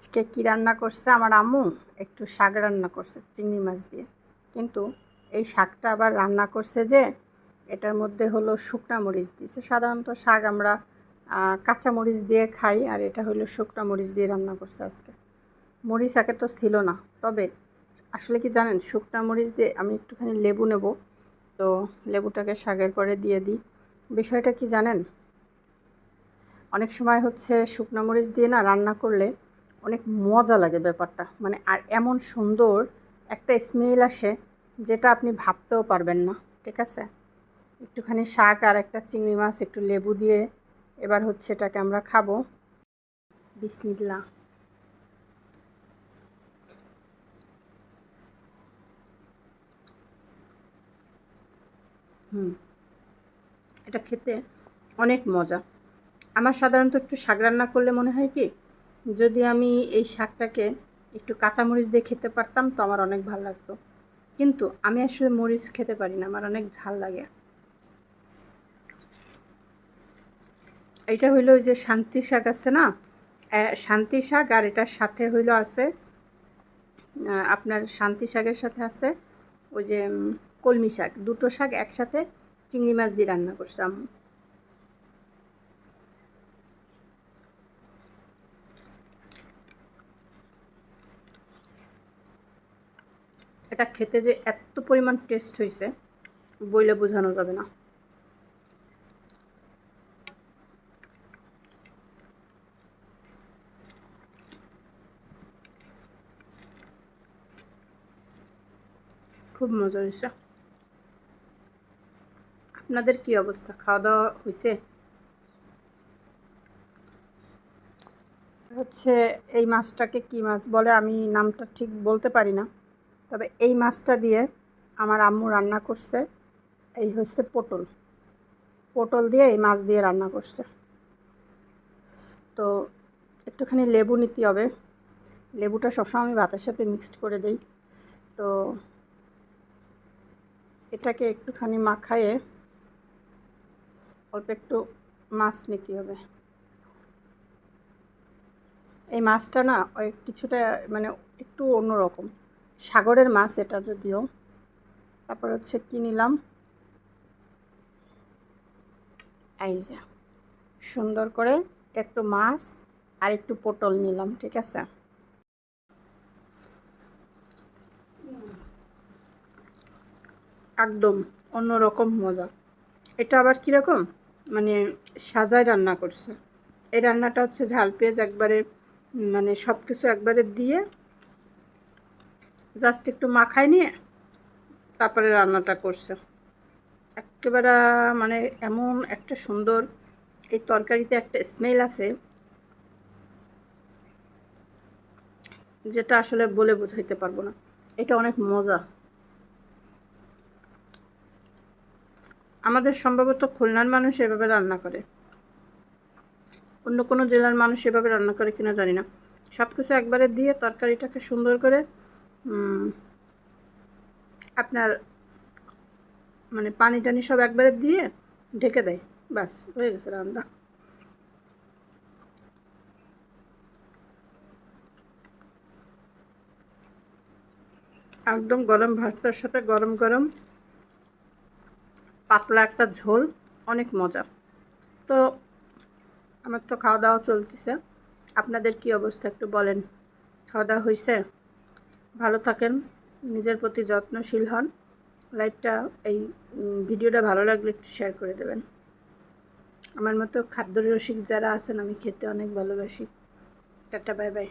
আজকে কি রান্না করছে? আমার আম্মু একটু শাক রান্না করছে, চিংড়ি মাছ দিয়ে। কিন্তু এই শাকটা আবার রান্না করছে যে, এটার মধ্যে হলো শুকনা মরিচ দিয়েছে সাধারণত শাক আমরা কাঁচা মরিচ দিয়ে খাই আর এটা হলো শুকনা মরিচ দিয়ে রান্না করছে আজকে। মরিচ আগে তো ছিল না, তবে আসলে কি জানেন, শুকনা মরিচ দিয়ে আমি একটুখানি লেবু নেব। তো লেবুটাকে শাকের পরে দিয়ে দিই। বিষয়টা কি জানেন? অনেক সময় হচ্ছে শুকনো মরিচ দিয়ে না রান্না করলে অনেক মজা লাগে ব্যাপারটা। মানে আর এমন সুন্দর একটা স্মেল আসে যেটা আপনি ভাবতেও পারবেন না, ঠিক আছে? একটুখানি শাক আর একটা চিংড়ি মাছ, একটু লেবু দিয়ে এবার হচ্ছে এটাকে আমরা খাব। বিসমিল্লা হুম। এটা খেতে অনেক মজা। আমার সাধারণত একটু শাক রান্না করলে মনে হয় কি যদি আমি এই শাকটাকে একটু কাঁচামরিচ দিয়ে খেতে পারতাম তো আমার অনেক ভালো লাগতো। কিন্তু আমি আসলে মরিচ খেতে পারি না, আমার অনেক ঝাল লাগে। এটা হইল ওই যে শান্তি শাক আছে না? শান্তি শাক আর এটার সাথে হইল আছে আপনার শান্তি শাকের সাথে আছে ওই যে কলমি শাক। দুটো শাক একসাথে চিংড়ি মাছ দিয়ে রান্না করছিলাম এটা খেতে যে এত পরিমাণ টেস্ট হয়েছে বইলে বোঝানো যাবে না। খুব মজা হয়েছে আপনাদের কি অবস্থা? খাওয়া দাওয়া হয়েছে হচ্ছে এই মাছটাকে কি মাছ বলে? আমি নামটা ঠিক বলতে পারি না। তবে এই মাছটা দিয়ে আমার আম্মু রান্না করছে, এই হচ্ছে পটল। পটল দিয়ে এই মাছ দিয়ে রান্না করছে। তো একটুখানি লেবু নিতে হবে। লেবুটা সবসময় আমি ভাতের সাথে মিক্সড করে দিই। তো এটাকে একটুখানি মাখায়ে অল্প একটু মাছ নিতে হবে। এই মাছটা না কিছুটা মানে একটু অন্যরকম। সাগরের মাছ এটা যদিও। তারপর হচ্ছে কি নিলাম? এই যে, সুন্দর করে একটু মাছ আর একটু পটল নিলাম, ঠিক আছে? একদম অন্যরকম মজা। এটা আবার কীরকম? মানে সাজায় রান্না করছে। এই রান্নাটা হচ্ছে ঝাল পেঁয়াজ একবারে মানে সব কিছু একবারে দিয়ে জাস্ট একটু মাখায় নিয়ে তারপরে রান্নাটা করছে। একেবারে মানে এমন একটা সুন্দর এই তরকারিতে একটা স্মেল আছে যেটা আসলে বলে বোঝাইতে পারব না। এটা অনেক মজা। আমাদের সম্ভবত খুলনার মানুষ এভাবে রান্না করে। অন্য কোনো জেলার মানুষ এভাবে রান্না করে কিনা জানি না। সব কিছু একবারে দিয়ে তরকারিটাকে সুন্দর করে আপনার মানে পানি টানি সব একবারে দিয়ে ঢেকে দেয়। বাস, হয়ে গেছে রান্না। একদম গরম ভাতটার সাথে গরম গরম পাতলা একটা ঝোল, অনেক মজা। তো আমার তো খাওয়া দাওয়া চলতেছে। আপনাদের কি অবস্থা একটু বলেন। খাওয়া দাওয়া হয়েছে ভালো থাকেন, নিজের প্রতি যত্নশীল হন। লাইভটা এই ভিডিওটা ভালো লাগলে একটু শেয়ার করে দেবেন। আমার মতো খাদ্য রসিক যারা আছেন, আমি খেতে অনেক ভালোবাসি। Tata bye bye